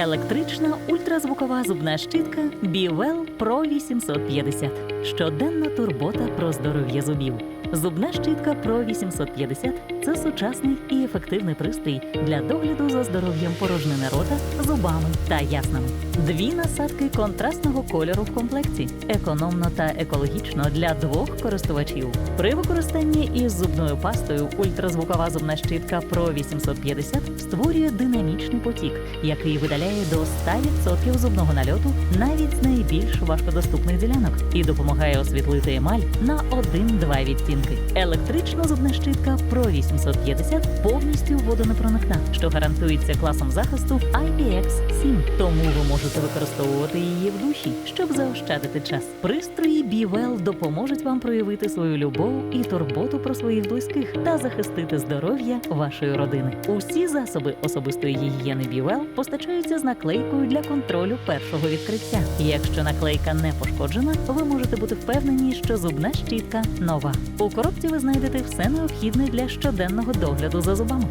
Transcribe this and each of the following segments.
Електрична ультразвукова зубна щітка Бівел Pro 850. Щоденна турбота про здоров'я зубів. Зубна щітка Pro 850 – це сучасний і ефективний пристрій для догляду за здоров'ям порожнини рота, зубами та яснами. Дві насадки контрастного кольору в комплекті, економно та екологічно для двох користувачів. При використанні із зубною пастою ультразвукова зубна щітка Pro 850 створює динамічний потік, який видаляє до 100% зубного нальоту навіть з найбільш важкодоступних ділянок і допомагає освітлити емаль на 1-2 відтінки. Електрична зубна щітка Pro 850 повністю водонепроникна, що гарантується класом захисту IPX7. Тому ви можете використовувати її в душі, щоб заощадити час. Пристрої BWell допоможуть вам проявити свою любов і турботу про своїх близьких та захистити здоров'я вашої родини. Усі засоби особистої гігієни BWell постачаються з наклейкою для контролю першого відкриття. Якщо наклейка не пошкоджена, ви можете бути впевнені, що зубна щітка нова. У коробці ви знайдете все необхідне для щоденного догляду за зубами.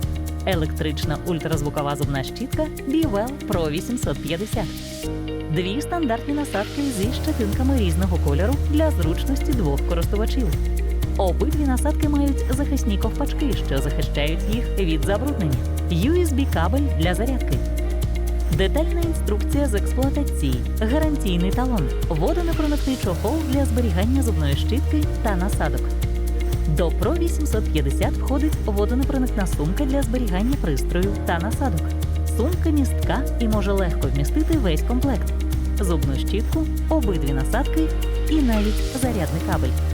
Електрична ультразвукова зубна щітка BWell Pro 850. Дві стандартні насадки зі щетинками різного кольору для зручності двох користувачів. Обидві насадки мають захисні ковпачки, що захищають їх від забруднення. USB-кабель для зарядки. Детальна інструкція з експлуатації, гарантійний талон, водонепроникний чохол для зберігання зубної щітки та насадок. До Pro 850 входить водонепроникна сумка для зберігання пристрою та насадок. Сумка містка і може легко вмістити весь комплект: зубну щітку, обидві насадки і навіть зарядний кабель.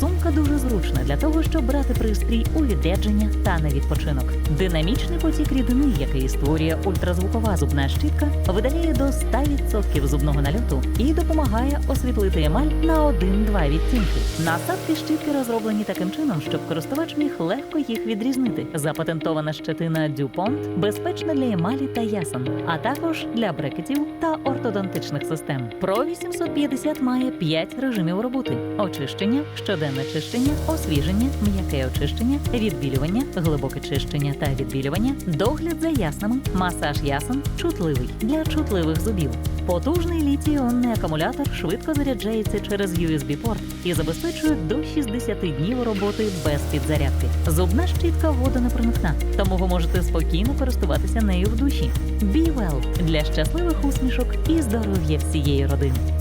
Сумка дуже зручна для того, щоб брати пристрій у відрядження та на відпочинок. Динамічний потік рідини, який створює ультразвукова зубна щітка, видаляє до 100% зубного нальоту і допомагає освітлити емаль на 1-2 відтінки. Насадки щітки розроблені таким чином, щоб користувач міг легко їх відрізнити. Запатентована щетина DuPont безпечна для емалі та ясен, а також для брекетів та ортодонтичних систем. Pro 850 має 5 режимів роботи: очищення, щоденне чищення, освіження, м'яке очищення, відбілювання, глибоке чищення та відбілювання, догляд за яснами, масаж ясен, чутливий для чутливих зубів. Потужний літій-іонний акумулятор швидко заряджається через USB-порт і забезпечує до 60 днів роботи без підзарядки. Зубна щітка водонепроникна, тому ви можете спокійно користуватися нею в душі. Be Well для щасливих усмішок і здоров'я всієї родини.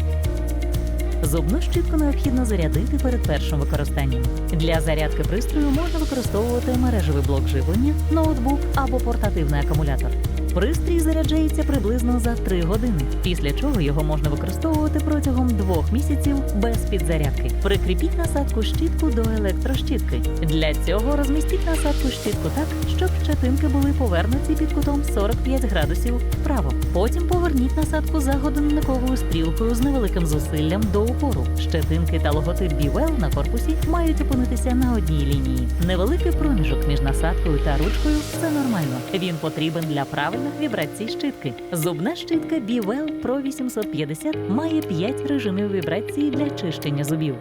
Зубну щітку необхідно зарядити перед першим використанням. Для зарядки пристрою можна використовувати мережевий блок живлення, ноутбук або портативний акумулятор. Пристрій заряджається приблизно за 3 години, після чого його можна використовувати протягом двох місяців без підзарядки. Прикріпіть насадку щітку до електрощітки. Для цього розмістіть насадку щітку так, щоб щетинки були повернуті під кутом 45 градусів вправо. Потім поверніть насадку за годинниковою стрілкою з невеликим зусиллям до упору. Щетинки та логотип BWell на корпусі мають опинитися на одній лінії. Невеликий проміжок між насадкою та ручкою це нормально. Він потрібен для правильних вібрацій щитки. Зубна щитка BWell Pro 850 має 5 режимів вібрації для чищення зубів.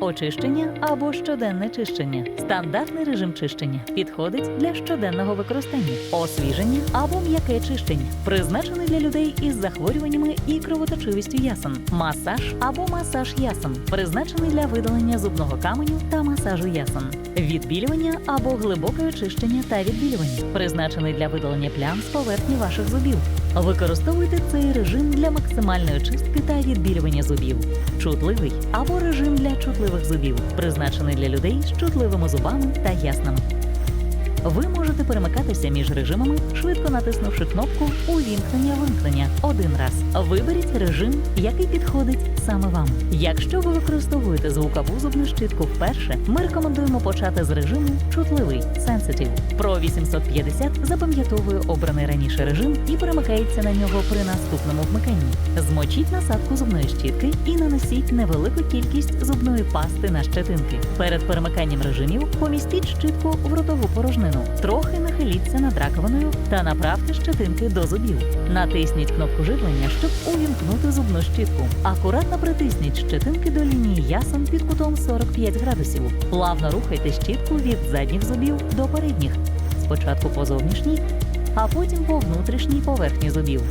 Очищення або щоденне чищення. Стандартний режим чищення підходить для щоденного використання. Освіження або м'яке чищення, призначений для людей із захворюваннями і кровоточивістю ясен. Масаж або масаж ясен, призначений для видалення зубного каменю та масажу ясен. Відбілювання або глибоке очищення та відбілювання, призначений для видалення плям з поверхні ваших зубів. Використовуйте цей режим для максимальної чистки та відбілювання зубів. Чутливий або режим для чутливих зубів, призначений для людей з чутливими зубами та яснами. Ви можете перемикатися між режимами, швидко натиснувши кнопку Увімкнення-вимкнення один раз. Виберіть режим, який підходить саме вам. Якщо ви використовуєте звукову зубну щітку вперше, ми рекомендуємо почати з режиму Чутливий Sensitive. Pro 850 запам'ятовує обраний раніше режим і перемикається на нього при наступному вмиканні. Змочіть насадку зубної щітки і нанесіть невелику кількість зубної пасти на щетинки. Перед перемиканням режимів помістіть щітку в ротову порожнину. Трохи нахиліться над раковиною та направте щетинки до зубів. Натисніть кнопку живлення, щоб увімкнути зубну щітку. Акуратно притисніть щетинки до лінії ясен під кутом 45 градусів. Плавно рухайте щітку від задніх зубів до передніх. Спочатку по зовнішній, а потім по внутрішній поверхні зубів.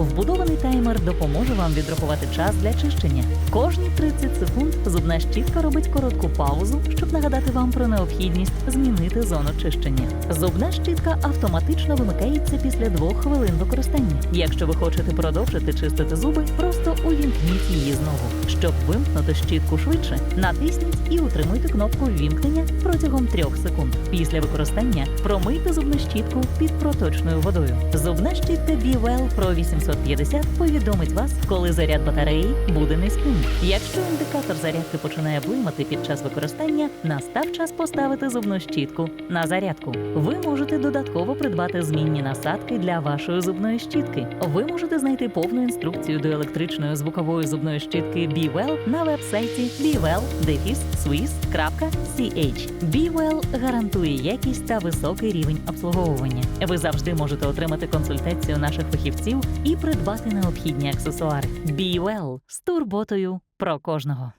Вбудований таймер допоможе вам відрахувати час для чищення. Кожні 30 секунд зубна щітка робить коротку паузу, щоб нагадати вам про необхідність змінити зону чищення. Зубна щітка автоматично вимикається після двох хвилин використання. Якщо ви хочете продовжити чистити зуби, просто увімкніть її знову. Щоб вимкнути щітку швидше, натисніть і утримуйте кнопку ввімкнення протягом трьох секунд. Після використання промийте зубну щітку під проточною водою. Зубна щітка BeWell Pro 850 повідомить вас, коли заряд батареї буде низьким. Якщо індикатор зарядки починає блимати під час використання, настав час поставити зубну щітку на зарядку. Ви можете додатково придбати змінні насадки для вашої зубної щітки. Ви можете знайти повну інструкцію до електричної звукової зубної щітки BeWell на вебсайті bewell-swiss.ch. BeWell гарантує якість та високий рівень обслуговування. Ви завжди можете отримати консультацію наших фахівців і придбати необхідні аксесуари. BeWell з турботою про кожного.